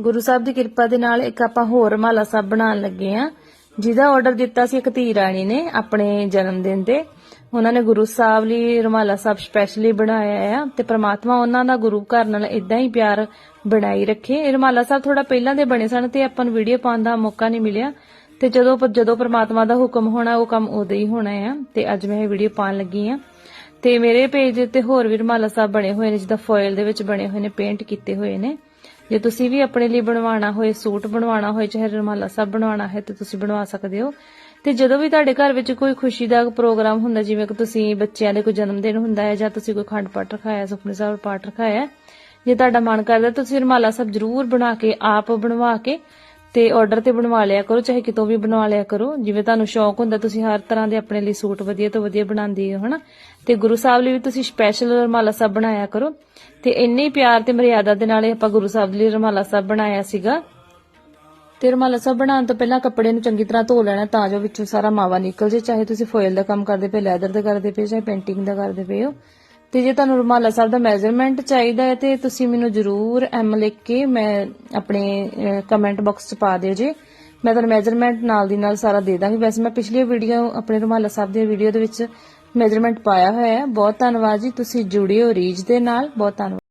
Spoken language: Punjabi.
ਗੁਰੂ ਸਾਹਿਬ ਦੀ ਕਿਰਪਾ ਦੇ ਨਾਲ ਇੱਕ ਆਪਾਂ ਹੋਰ ਰੁਮਾਲਾ ਸਾਹਿਬ ਬਣਾਉਣ ਲੱਗੇ ਆ ਜਿਹਦਾ ਆਰਡਰ ਦਿੱਤਾ ਸੀ ਇੱਕ ਧੀ ਰਾਣੀ ਨੇ ਆਪਣੇ ਜਨਮ ਦਿਨ ਤੇ। ਉਹਨਾਂ ਨੇ ਗੁਰੂ ਸਾਹਿਬ ਲਈ ਰੁਮਾਲਾ ਸਾਹਿਬ ਸਪੈਸ਼ਲੀ ਬਣਾਇਆ ਆ ਤੇ ਪ੍ਰਮਾਤਮਾ ਉਹਨਾਂ ਦਾ ਗੁਰੂ ਘਰ ਨਾਲ ਇਦਾਂ ਹੀ ਪਿਆਰ ਬਣਾਈ ਰੱਖੇ। ਇਹ ਰੁਮਾਲਾ ਸਾਹਿਬ ਥੋੜਾ ਪਹਿਲਾਂ ਦੇ ਬਣੇ ਸਨ ਤੇ ਆਪਾਂ ਨੂੰ ਵੀਡੀਓ ਪਾਉਣ ਦਾ ਮੌਕਾ ਨਹੀਂ ਮਿਲਿਆ। ਤੇ ਜਦੋਂ ਜਦੋਂ ਪ੍ਰਮਾਤਮਾ ਦਾ ਹੁਕਮ ਹੋਣਾ, ਉਹ ਕੰਮ ਉਦੋਂ ਹੀ ਹੋਣਾ ਆ। ਤੇ ਅੱਜ ਮੈਂ ਇਹ ਵੀਡੀਓ ਪਾਉਣ ਲੱਗੀ ਆ ਤੇ ਮੇਰੇ ਪੇਜ ਤੇ ਹੋਰ ਵੀ ਰੁਮਾਲਾ ਸਾਹਿਬ ਬਣੇ ਹੋਏ ਨੇ, ਜਿੱਦਾਂ ਫੋਇਲ ਦੇ ਵਿੱਚ ਬਣੇ ਹੋਏ ਨੇ ਪੇਂਟ ਕੀਤੇ ਹੋਏ ਨੇ। ਜੇ ਤੁਸੀਂ ਵੀ ਆਪਣੇ ਲਈ ਬਣਵਾਉਣਾ ਹੋਏ, ਸੂਟ ਬਣਵਾਉਣਾ ਹੋਏ, ਚਾਹੇ ਰੁਮਾਲਾ ਸਾਹਿਬ ਬਣਵਾਉਣਾ ਹੈ, ਤੇ ਤੁਸੀਂ ਬਣਵਾ ਸਕਦੇ ਹੋ। ਤੇ ਜਦੋਂ ਵੀ ਤੁਹਾਡੇ ਘਰ ਵਿੱਚ ਕੋਈ ਖੁਸ਼ੀ ਦਾ ਪ੍ਰੋਗਰਾਮ ਹੁੰਦਾ, ਜਿਵੇਂ ਕਿ ਤੁਸੀਂ ਬੱਚਿਆਂ ਦੇ ਕੋਈ ਜਨਮ ਦਿਨ ਹੁੰਦਾ ਹੈ, ਜਾਂ ਤੁਸੀਂ ਕੋਈ ਖੰਡ ਪਾਠ ਰਖਾਇਆ ਸੁਖਨੇ ਸਾਹਿਬ ਪਾਠ ਰਖਾਇਆ, ਜੇ ਤੁਹਾਡਾ ਮਨ ਕਰਦਾ, ਤੁਸੀਂ ਰੁਮਾਲਾ ਸਾਹਿਬ ਜ਼ਰੂਰ ਬਣਾ ਕੇ, ਆਪ ਬਣਵਾ ਕੇ ਤੇ ਆਰਡਰ ਤੇ ਬਣਵਾ ਲਿਆ ਕਰੋ, ਚਾਹੇ ਕਿਤੋਂ ਵੀ ਬਣਵਾ ਲਿਆ ਕਰੋ। ਜਿਵੇਂ ਤੁਹਾਨੂੰ ਸ਼ੌਕ ਹੁੰਦਾ, ਤੁਸੀਂ ਹਰ ਤਰ੍ਹਾਂ ਦੇ ਆਪਣੇ ਲਈ ਸੂਟ ਵਧੀਆ ਤੋਂ ਵਧੀਆ ਬਣਾਉਂਦੇ ਹੋ, ਹਨਾ? ਤੇ ਗੁਰੂ ਸਾਹਿਬ ਲਈ ਵੀ ਤੁਸੀਂ ਸਪੈਸ਼ਲ ਰੁਮਾਲਾ ਸਾਹਿਬ ਬਣਾਇਆ ਕਰੋ। ਤੇ ਇੰਨੇ ਪਿਆਰ ਤੇ ਮਰਿਆਦਾ ਦੇ ਨਾਲ ਆਪਾਂ ਗੁਰੂ ਸਾਹਿਬ ਲਈ ਰੁਮਾਲਾ ਸਾਹਿਬ ਬਣਾਇਆ ਸੀਗਾ। ਤੇ ਰੁਮਾਲਾ ਸਾਹਿਬ ਬਣਾਉਣ ਤੋਂ ਪਹਿਲਾਂ ਕੱਪੜੇ ਨੂੰ ਚੰਗੀ ਤਰ੍ਹਾਂ ਧੋ ਲੈਣਾ, ਤਾਂ ਜੋ ਵਿੱਚੋਂ ਸਾਰਾ ਮਾਵਾ ਨਿਕਲ ਜੇ ਚਾਹੇ ਤੁਸੀਂ ਫੋਇਲ ਦਾ ਕੰਮ ਕਰਦੇ ਪਏ, ਲੈਦਰ ਦਾ ਕਰਦੇ ਪਏ, ਚਾਹੇ ਪੇਂਟਿੰਗ ਦਾ ਕਰਦੇ ਪਏ ਹੋ। ਤੇ ਜੇ ਤੁਹਾਨੂੰ ਰੁਮਾਲਾ ਸਾਹਿਬ ਦਾ ਮੈਜ਼ਰਮੈਂਟ ਚਾਹੀਦਾ ਹੈ ਤੇ ਤੁਸੀਂ ਮੈਨੂੰ ਜਰੂਰ ਐਮ ਲਿਖ ਕੇ ਮੈਂ ਆਪਣੇ ਕਮੈਂਟ ਬਾਕਸ 'ਚ ਪਾ ਦਿਓ ਜੇ। ਮੈਂ ਤੁਹਾਨੂੰ ਮੈਜ਼ਰਮੈਂਟ ਨਾਲ ਦੀ ਨਾਲ ਸਾਰਾ ਦੇ ਦਾਂਗੀ। ਵੈਸੇ ਮੈਂ ਪਿਛਲੀ ਵੀਡੀਓ ਆਪਣੇ ਰੁਮਾਲਾ ਸਾਹਿਬ ਦੀ ਵੀਡੀਓ ਦੇ ਵਿੱਚ ਮੈਜ਼ਰਮੈਂਟ ਪਾਇਆ ਹੋਇਆ ਹੈ। ਬਹੁਤ ਧੰਨਵਾਦ ਜੀ। ਤੁਸੀਂ ਜੁੜਿਓ ਹੋ ਰੀਜ ਦੇ ਨਾਲ। ਬਹੁਤ ਧੰਨਵਾਦ।